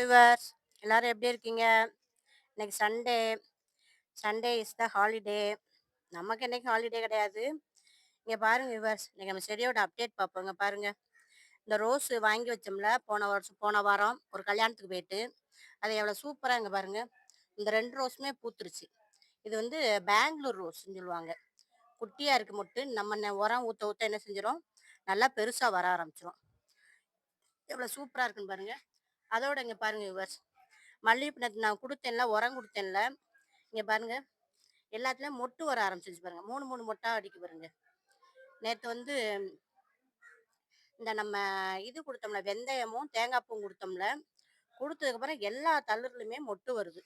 Viewers எல்லோரும் எப்படி இருக்கீங்க? இன்னைக்கு Sunday Sunday is the holiday நமக்கு இன்னைக்கு ஹாலிடே கிடையாது. இங்கே பாருங்கள் வியூவர்ஸ் இன்றைக்கி நம்ம செடியோட அப்டேட் பார்ப்போங்க பாருங்கள் இந்த ரோஸ் வாங்கி வச்சோம்ல போன வருஷம் போன வாரம் ஒரு கல்யாணத்துக்கு போயிட்டு அது எவ்வளோ சூப்பராக இங்கே பாருங்கள் இந்த ரெண்டு ரோஸுமே பூத்துருச்சு. இது வந்து பெங்களூர் ரோஸ்ன்னு சொல்லுவாங்க. குட்டியாக இருக்கு மட்டும் நம்ம உரம் ஊற்ற ஊற்ற என்ன செஞ்சிடும் நல்லா பெருசாக வர ஆரம்பிச்சிடும் எவ்வளோ சூப்பராக இருக்குன்னு பாருங்கள் அதோட இங்கே பாருங்க வியூவர்ஸ் மல்லிகைப்பூ நேற்று நான் கொடுத்தேன்ல உரம் கொடுத்தேன்ல. இங்கே பாருங்க. எல்லாத்துலேயும் மொட்டு வர ஆரம்பிச்சிருச்சு பாருங்க. மூணு மூணு மொட்டாக அடிக்க பாருங்க. நேற்று வந்து இந்த நம்ம இது கொடுத்தோம்ல வெந்தயமும் தேங்காய் பூவும் கொடுத்தோம்ல கொடுத்ததுக்கப்புறம் எல்லா தளர்லையுமே மொட்டு வருது.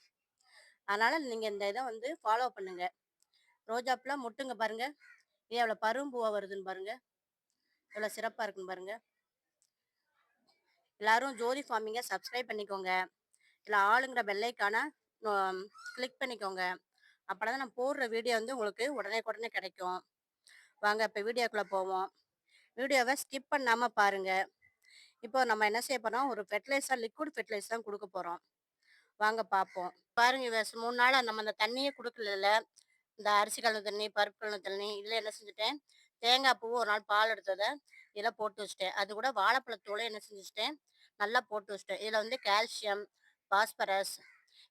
அதனால் நீங்கள் இந்த இதை வந்து ஃபாலோ பண்ணுங்க. ரோஜாப்பூலாம் மொட்டுங்க பாருங்கள் இது எவ்வளோ பரும்பூவாக வருதுன்னு பாருங்கள் எவ்வளோ சிறப்பாக இருக்குன்னு பாருங்கள் எல்லாரும் ஜோதி ஃபார்மிங்கை சப்ஸ்கிரைப் பண்ணிக்கோங்க. இல்லை ஆளுங்கிற பெல்லைக்கான கிளிக் பண்ணிக்கோங்க. அப்போ தான் நான் போடுற வீடியோ வந்து உங்களுக்கு உடனே உடனே கிடைக்கும். வாங்க இப்போ வீடியோக்குள்ளே போவோம். வீடியோவை ஸ்கிப் பண்ணாமல் பாருங்கள் இப்போ நம்ம என்ன செய்ய போகிறோம் ஒரு ஃபெர்டிலைசர் லிக்விட் ஃபெர்டிலைசர் தான் கொடுக்க போகிறோம் வாங்க பார்ப்போம். பாருங்க இவ மூணு நாளாக நம்ம அந்த தண்ணியே கொடுக்கல இந்த அரிசி கலந்த தண்ணி பருப்பு கலந்த தண்ணி இதில் என்ன செஞ்சுட்டேன்? தேங்காய் பூ ஒரு நாள் பால் எடுத்ததை இதெல்லாம் போட்டு வச்சுட்டேன். அது கூட வாழைப்பழத்தோடு என்ன செஞ்சுட்டேன்? நல்லா போட்டு வச்சிட்டேன். இதில் வந்து கால்சியம் பாஸ்பரஸ்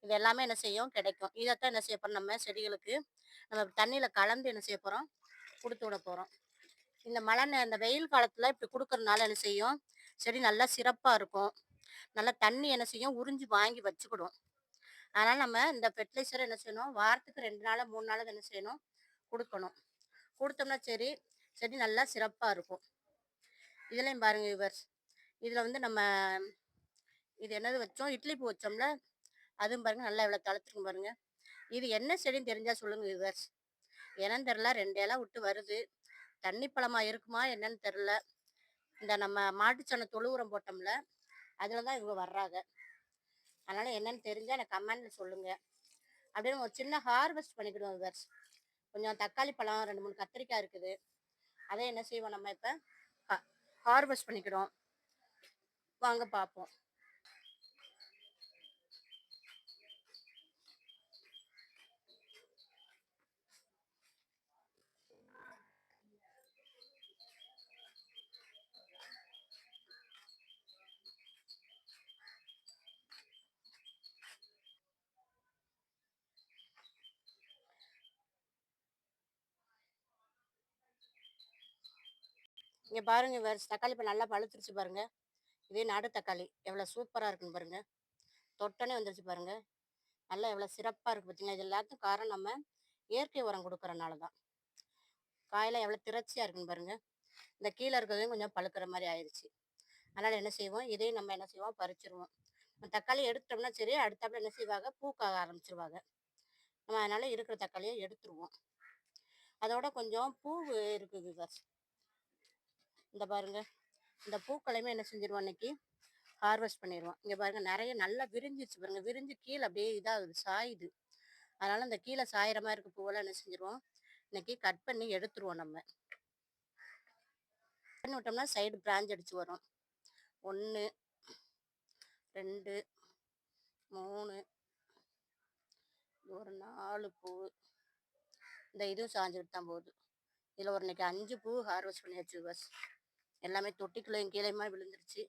இது எல்லாமே என்ன செய்யும்? கிடைக்கும். இதைத்தான் என்ன செய்ய போகிறோம் நம்ம செடிகளுக்கு நம்ம தண்ணியில் கலந்து என்ன செய்ய போகிறோம் கொடுத்து விட போகிறோம் இந்த மழை இந்த வெயில் காலத்தில் இப்படி கொடுக்கறதுனால என்ன செய்யும்? செடி நல்லா சிறப்பாக இருக்கும். நல்லா தண்ணி என்ன செய்யும்? உறிஞ்சி வாங்கி வச்சுக்கிடும். அதனால் நம்ம இந்த ஃபெர்டிலைசரை என்ன செய்யணும்? வாரத்துக்கு ரெண்டு நாள் மூணு நாள் என்ன செய்யணும்? கொடுக்கணும். கொடுத்தோம்னா சரி செடி நல்லா சிறப்பாக இருக்கும். இதுலையும் பாருங்கள் யூவர்ஸ் இதில் வந்து நம்ம இது என்னது வச்சோம்? இட்லி பூ வச்சோம்ல? அதுவும் பாருங்கள் நல்லா இவ்வளோ தளர்த்துக்கும் பாருங்கள் இது என்ன செடின்னு தெரிஞ்சால் சொல்லுங்கள் விவர்ஸ் என்னன்னு தெரில ரெண்டு இலை விட்டு வருது. தண்ணி பழமாக இருக்குமா? என்னன்னு தெரில இந்த நம்ம மாட்டுச்சனை தொழு உரம் போட்டோம்ல அதில் தான் இவங்க வர்றாங்க. அதனால் என்னன்னு தெரிஞ்சால் எனக்கு கமெண்ட்டில் சொல்லுங்கள் அப்படின்னு ஒரு சின்ன ஹார்வெஸ்ட் பண்ணிக்கிடுவோம் விவர்ஸ் கொஞ்சம் தக்காளி பழம் ரெண்டு மூணு கத்திரிக்காய் இருக்குது. அதை என்ன செய்வோம் நம்ம இப்போ? ஹார்வெஸ்ட் பண்ணிக்கிடுவோம். வாங்க பார்ப்போம் இங்க பாருங்க வேறு தக்காளி இப்போ நல்லா பழுத்துருச்சு பாருங்க. இதே நாடு தக்காளி எவ்வளோ சூப்பராக இருக்குன்னு பாருங்கள் தொட்டனே வந்துருச்சு பாருங்கள் நல்லா எவ்வளோ சிறப்பாக இருக்குது பார்த்தீங்களா இது எல்லாத்துக்கும் காரணம் நம்ம இயற்கை உரம் கொடுக்குறனால தான். காயெல்லாம் எவ்வளோ திரச்சியாக இருக்குன்னு பாருங்கள் இந்த கீழே இருக்கிறதையும் கொஞ்சம் பழுக்கிற மாதிரி ஆயிடுச்சு அதனால் என்ன செய்வோம்? இதையும் நம்ம என்ன செய்வோம்? பறிச்சிருவோம். தக்காளி எடுத்துட்டோம்னா சரி அடுத்தாப்புல என்ன செய்வாங்க? பூக்காக ஆரம்பிச்சிருவாங்க. நம்ம அதனால் இருக்கிற தக்காளியை எடுத்துருவோம். அதோட கொஞ்சம் பூ இருக்குது சார் இந்த பாருங்கள் இந்த பூக்களையுமே என்ன செஞ்சிருவோம் இன்னைக்கு ஹார்வெஸ்ட் பண்ணிடுவோம் இங்கே பாருங்க நிறைய நல்லா விரிஞ்சிச்சு பாருங்க. விரிஞ்சு கீழே அப்படியே இதாகுது சாயுது. அதனால இந்த கீழே சாயிற மாதிரி இருக்க பூவெல்லாம் என்ன செஞ்சிருவோம்? இன்னைக்கு கட் பண்ணி எடுத்துருவோம் நம்ம. பண்ணி விட்டோம்னா சைடு பிராஞ்ச் அடிச்சு வரும். ஒன்று ரெண்டு மூணு ஒரு நாலு பூ. இந்த இதுவும் சாஞ்சுட்டு தான் போகுது. இதில் ஒரு இன்னைக்கு அஞ்சு பூ ஹார்வெஸ்ட் பண்ணியாச்சு பஸ் எல்லாமே தொட்டிக்குள்ளேயும் கீழேயுமா விழுந்துருச்சு.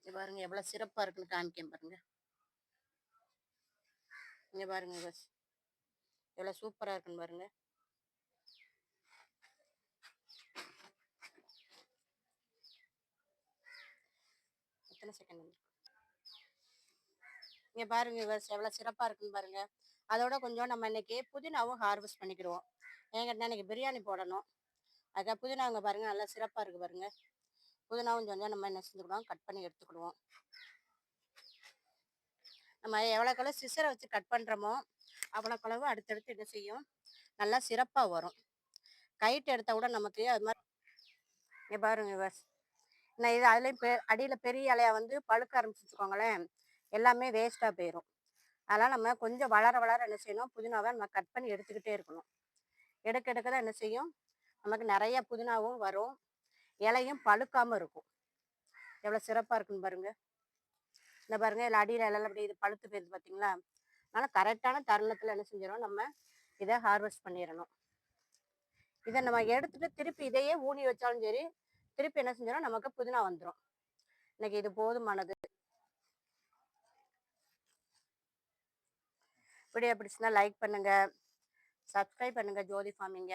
இங்க பாருங்க எவ்வளோ சிறப்பாக இருக்குன்னு காமிக்கேன் பாருங்க. இங்க பாருங்க பஸ் எவ்வளோ சூப்பராக இருக்குன்னு பாருங்க. எத்தனை செகண்ட் வந்து இங்க பாருங்க பஸ் எவ்வளோ சிறப்பாக இருக்குன்னு பாருங்க. அதோட கொஞ்சம் நம்ம இன்னைக்கு புதினாவும் ஹார்வெஸ்ட் பண்ணிக்கிடுவோம் ஏங்கன்னா இன்னைக்கு பிரியாணி போடணும். அதுக்காக புதினாங்க பாருங்கள் நல்லா சிறப்பாக இருக்குது பாருங்கள் புதினாவும் கொஞ்சம் நம்ம என்ன செஞ்சுக்கிடுவோம் கட் பண்ணி எடுத்துக்கிடுவோம். நம்ம எவ்வளோக்களவு சிசரை வச்சு கட் பண்ணுறோமோ அவ்வளோக்களவு அடுத்தடுத்து என்ன செய்யும்? நல்லா சிறப்பாக வரும். கைட்டு எடுத்தால் கூட நமக்கு அது மாதிரி இங்கே பாருங்க நான் இது அதுலேயும் பெ அடியில் பெரிய இலையா வந்து பழுக்க ஆரம்பிச்சுக்கோங்களேன் எல்லாமே வேஸ்ட்டாக போயிடும் அதனால் நம்ம கொஞ்சம் வளர வளர என்ன செய்யணும் புதினாவை நம்ம கட் பண்ணி எடுத்துக்கிட்டே இருக்கணும். எடுக்க எடுக்க தான் என்ன செய்யும்? நமக்கு நிறைய புதினாவும் வரும். இலையும் பழுக்காமல் இருக்கும். எவ்வளோ சிறப்பாக இருக்குன்னு பாருங்க. இந்த பாருங்க இதில் அடியில் இலையில அப்படி இது பழுத்து போயிருது பார்த்தீங்களா அதனால் கரெக்டான தருணத்தில் என்ன செஞ்சிடும் நம்ம இதை ஹார்வெஸ்ட் பண்ணிடணும். இதை நம்ம எடுத்துட்டு திருப்பி இதையே ஊனி வச்சாலும் சரி திருப்பி என்ன செஞ்சிடும் நமக்கு புதினா வந்துடும் இன்னைக்கு இது போதுமானது. வீடியோ பிடிச்சிருந்தா லைக் பண்ணுங்கள் சப்ஸ்கிரைப் பண்ணுங்கள் ஜோதி ஃபார்மிங்க